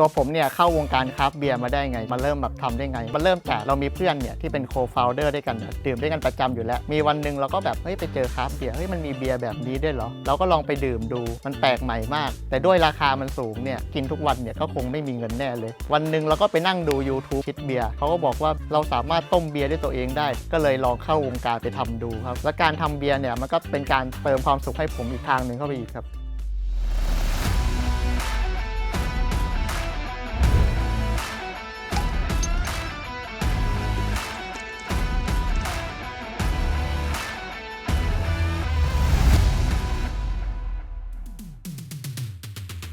ตัวผมเนี่ยเข้าวงการคราฟเบียร์มาได้ไง มาเริ่มแบบทำได้ไงมันเริ่มจากเรามีเพื่อนเนี่ยที่เป็นโคฟ o ลเดอร์ด้วยกันดื่มด้วยกันประจำอยู่แล้ว มีวันหนึ่งเราก็แบบเฮ้ยไปเจอคราฟเบียร์เฮ้ยมันมีเบียร์แบบนี้ด้วยเหรอ เราก็ลองไปดื่มดูมันแปลกใหม่มาก แต่ด้วยราคามันสูงเนี่ยกินทุกวันเนี่ยก็คงไม่มีเงินแน่เลย วันหนึ่งเราก็ไปนั่งดู YouTube คิดเบียร์เขาก็บอกว่าเราสามารถต้มเบียร์ด้วยตัวเองได้ ก็เลยลองเข้าวงการไปทำดูครับและการทำเบียร์เนี่ยมันก็เป็นการเติมความสุขให้ผมอีกทางหนึ่งเข้าไปอีกครับ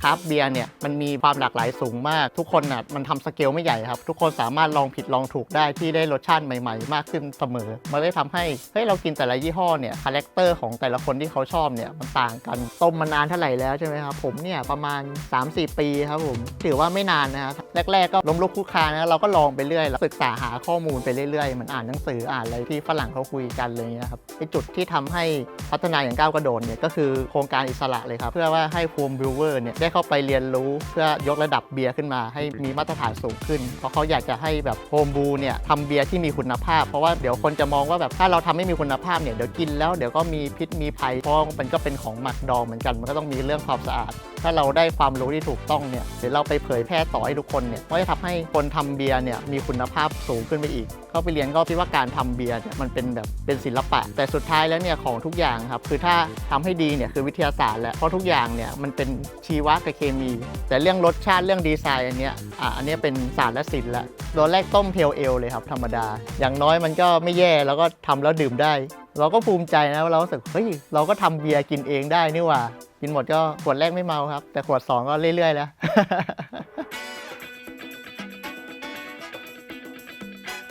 คราฟเบียร์เนี่ยมันมีความหลากหลายสูงมาก ทุกคนน่ะมันทำสเกลไม่ใหญ่ครับ ทุกคนสามารถลองผิดลองถูกได้ที่ได้รสชาติใหม่ๆ มากขึ้นเสมอ มันได้ทำให้เฮ้ยเรากินแต่ละยี่ห้อเนี่ยคาแรคเตอร์ของแต่ละคนที่เขาชอบเนี่ยมันต่างกันต้มมานานเท่าไหร่แล้วใช่ไหมครับผมเนี่ยประมาณ 3-4 ปีครับผมถือว่าไม่นานนะครับแรกๆก็ล้มลุกคลุกคลานนะเราก็ลองไปเรื่อยศึกษาหาข้อมูลไปเรื่อยๆเหมือนอ่านหนังสืออ่านอะไรที่ฝรั่งเขาคุยกันเลยนะครับไอจุดที่ทำให้พัฒนาอย่างก้าวกระโดดเนี่ยก็คือโครงการอิสระเลยครับเพื่อว่าให้โฮมบรูเวอร์เนี่ยได้เข้าไปเรียนรู้เพื่อยกระดับเบียร์ขึ้นมา ให้มีมาตรฐานสูงขึ้น เพราะเขาอยากจะให้แบบโฮมบรูเนี่ยทำเบียร์ที่มีคุณภาพ เพราะว่าเดี๋ยวคนจะมองว่าแบบถ้าเราทำไม่มีคุณภาพเนี่ยเดี๋ยวกินแล้วเดี๋ยวก็มีพิษมีภัยเพราะมันก็เป็นของหมักดองเหมือนกันมันก็ต้องมีเรื่องความสะอาด ถ้าเราได้ความรู้ที่ถูกต้องเนี่ยเดี๋ยวเราไปเผยแพร่ต่อให้ทุกคนเนี่ยก็จะทำให้คนทำเบียร์เนี่ยมีคุณภาพสูงขึ้นไปอีก เข้าไปเรียนก็คิดว่าการทำเบียร์เนี่ยมันเป็นแบบเป็นศิลปะ แต่สุดท้ายแล้วเนี่ยของทุกอย่างครับคือถ้าทำให้ดีเนี่ยคือวิทยาศาสตร์แหละเพราะทุกอย่างเนี่ยมันเป็นชีวะกับเคมี แต่เรื่องรสชาติเรื่องดีไซน์อันเนี้ยอะอันเนี้ยเป็นศาสตร์และศิลป์ละตัวแรกต้มเพลเอลเลยครับธรรมดา อย่างน้อยมันก็ไม่แย่แล้วก็ทำแล้วดื่มได้ เราก็ภูมิใจนะเรารู้สึกเฮ้ยเราก็ทำเบียร์กินเองได้นี่หว่า กินหมดก็ขวดแรกไม่เมาครับ แต่ขวด2ก็เรื่อยๆแล้ว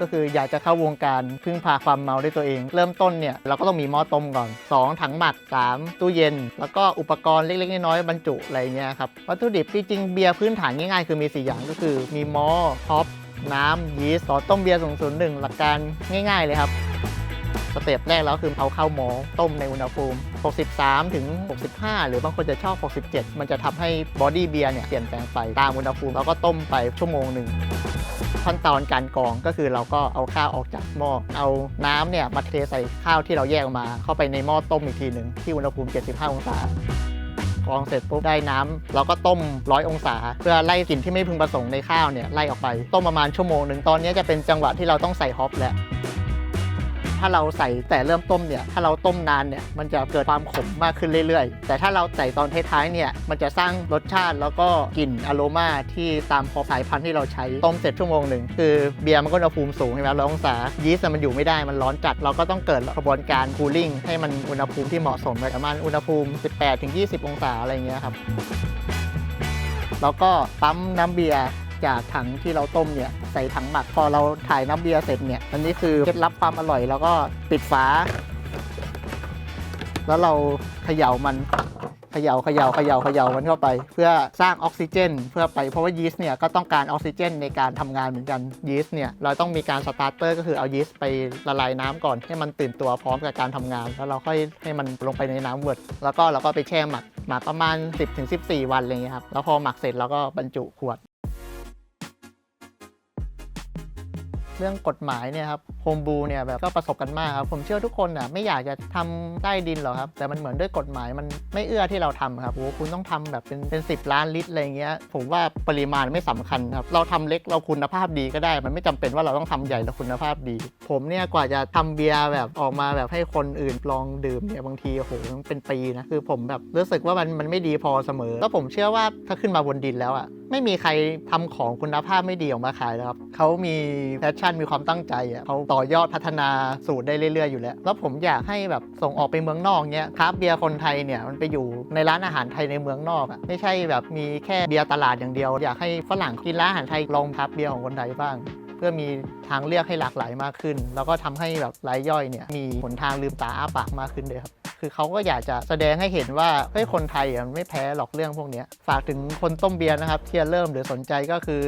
ก็คืออยากจะเข้าวงการพึ่งพาความเมาด้วยตัวเอง เริ่มต้นเนี่ยเราก็ต้องมีหม้อต้มก่อน 2 ถังหมัก 3 ตู้เย็น แล้วก็อุปกรณ์เล็กๆน้อยๆบรรจุอะไรเงี้ยครับวัตถุดิบที่จริงเบียร์พื้นฐานง่ายๆ คือมี 4 อย่างก็คือ มีหม้อท็อปน้ำยีสต์ต่อต้มเบียร์001 หลักการง่าย ๆ เลยครับสเต็ปแรกแล้วคือเอาเข้าหม้อต้มในอุณหภูมิ 63 ถึง 65 หรือบางคนจะชอบ 67 มันจะทำให้บอดี้เบียร์เนี่ยเปลี่ยนแปลงไปตามอุณหภูมิแล้วก็ต้มไปชั่วโมงหนึ่ง ขั้นตอนการกรองก็คือเราก็เอาข้าวออกจากหม้อเอาน้ำเนี่ยมาเทใส่ข้าวที่เราแยกออกมา เข้าไปในหม้อต้มอีกทีหนึ่งที่อุณหภูมิ 75 องศากรองเสร็จปุ๊บได้น้ำเราก็ต้ม100องศา เพื่อไล่กลิ่นที่ไม่พึงประสงค์ในข้าวเนี่ยไล่ออกไป ต้มประมาณชั่วโมงหนึ่งตอนนี้จะเป็นจังหวะที่เราต้องใส่ฮอปแล้ว ถ้าเราใส่แต่เริ่มต้มเนี่ย ถ้าเราต้มนานเนี่ย มันจะเกิดความขมมากขึ้นเรื่อยๆ แต่ถ้าเราใส่ตอนท้ายๆ เนี่ย มันจะสร้างรสชาติแล้วก็กลิ่นอโรมาที่ตามพอสายพันธุ์ที่เราใช้ ต้มเสร็จชั่วโมงหนึ่งคือเบียร์มันก็อุณหภูมิสูงใช่ไหมร้อยองศา ยีสต์มันอยู่ไม่ได้ มันร้อนจัด เราก็ต้องเกิดกระบวนการคูลิ่งให้มันอุณหภูมิที่เหมาะสมประมาณอุณหภูมิ 18-20 องศาอะไรเงี้ยครับ แล้วก็ปั๊มน้ำเบียร์ จากถังที่เราต้มเนี่ยใส่ถังหมักพอเราถ่ายน้ำเบียร์เสร็จเนี่ยอันนี้คือเคล็ดลับความอร่อย แล้วก็ปิดฝา แล้วเราเขย่ามันเขย่าเขย่าเขย่าเขย่ามันเข้าไป เพื่อสร้างออกซิเจน เพื่อไปเพราะว่ายีสต์เนี่ยก็ต้องการออกซิเจนในการทำงานเหมือนกันยีสต์เนี่ยเราต้องมีการสตาร์เตอร์ก็คือเอายีสต์ไปละลายน้ำก่อนให้มันตื่นตัวพร้อมกับการทำงาน แล้วเราค่อยให้มันลงไปในน้ำเวิร์ดแล้วก็เราก็ไปแช่หมักหมักประมาณ 10-14 วันอะไรเงี้ยครับแล้วพอหมักเสร็จเราก็บรรจุขวด เรื่องกฎหมายเนี่ยครับโฮมบูเนี่ยแบบก็ประสบกันมากครับ ผมเชื่อทุกคนอะไม่อยากจะทำใต้ดินหรอกครับ แต่มันเหมือนด้วยกฎหมายมันไม่เอื้อที่เราทำครับโอ้คุณต้องทำแบบเป็นเป็นสิล้านลิตรอะไรเงี้ยผมว่าปริมาณไม่สำคัญครับ เราทำเล็กเราคุณภาพดีก็ได้ มันไม่จำเป็นว่าเราต้องทำใหญ่แล้วคุณภาพดี ผมเนี่ยกว่าจะทำเบียร์แบบออกมาแบบให้คนอื่นลองดื่มเนี่ยบางทีโอ้โหมันเป็นปีนะคือผมแบบรู้สึกว่ามันมันไม่ดีพอเสมอแล้วผมเชื่อว่าถ้าขึ้นมาบนดินแล้วอะ ไม่มีใครทำของคุณภาพไม่ดีออกมาขายแล้วครับเขามีแพชชั่นมีความตั้งใจอะเขาต่อยอดพัฒนาสูตรได้เรื่อยๆอยู่แล้ว แล้วผมอยากให้แบบส่งออกไปเมืองนอกเนี้ยคราฟเบียร์คนไทยเนี่ยมันไปอยู่ในร้านอาหารไทยในเมืองนอกอะไม่ใช่แบบมีแค่เบียร์ตลาดอย่างเดียว อยากให้ฝรั่งกินร้านอาหารไทยลองคราฟเบียร์ของคนไทยบ้าง เพื่อมีทางเลือกให้หลากหลายมากขึ้น แล้วก็ทำให้แบบรายย่อยเนี่ยมีหนทางลืมตาอ้าปากมากขึ้นเลยครับ คือเขาก็อยากจะแสดงให้เห็นว่าเฮ้ยคนไทยมันไม่แพ้หรอกเรื่องพวกนี้ฝากถึงคนต้มเบียร์นะครับที่จะเริ่มหรือสนใจก็คือ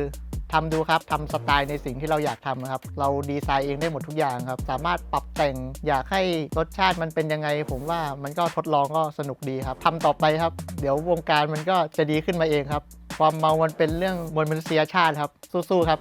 ทำดูครับทำสไตล์ในสิ่งที่เราอยากทำนะครับ เราดีไซน์เองได้หมดทุกอย่างครับ สามารถปรับแต่งอยากให้รสชาติมันเป็นยังไง ผมว่ามันก็ทดลองก็สนุกดีครับทำต่อไปครับ เดี๋ยววงการมันก็จะดีขึ้นมาเองครับ ความเมามันเป็นเรื่องบนมนุษยชาติครับ สู้ๆครับ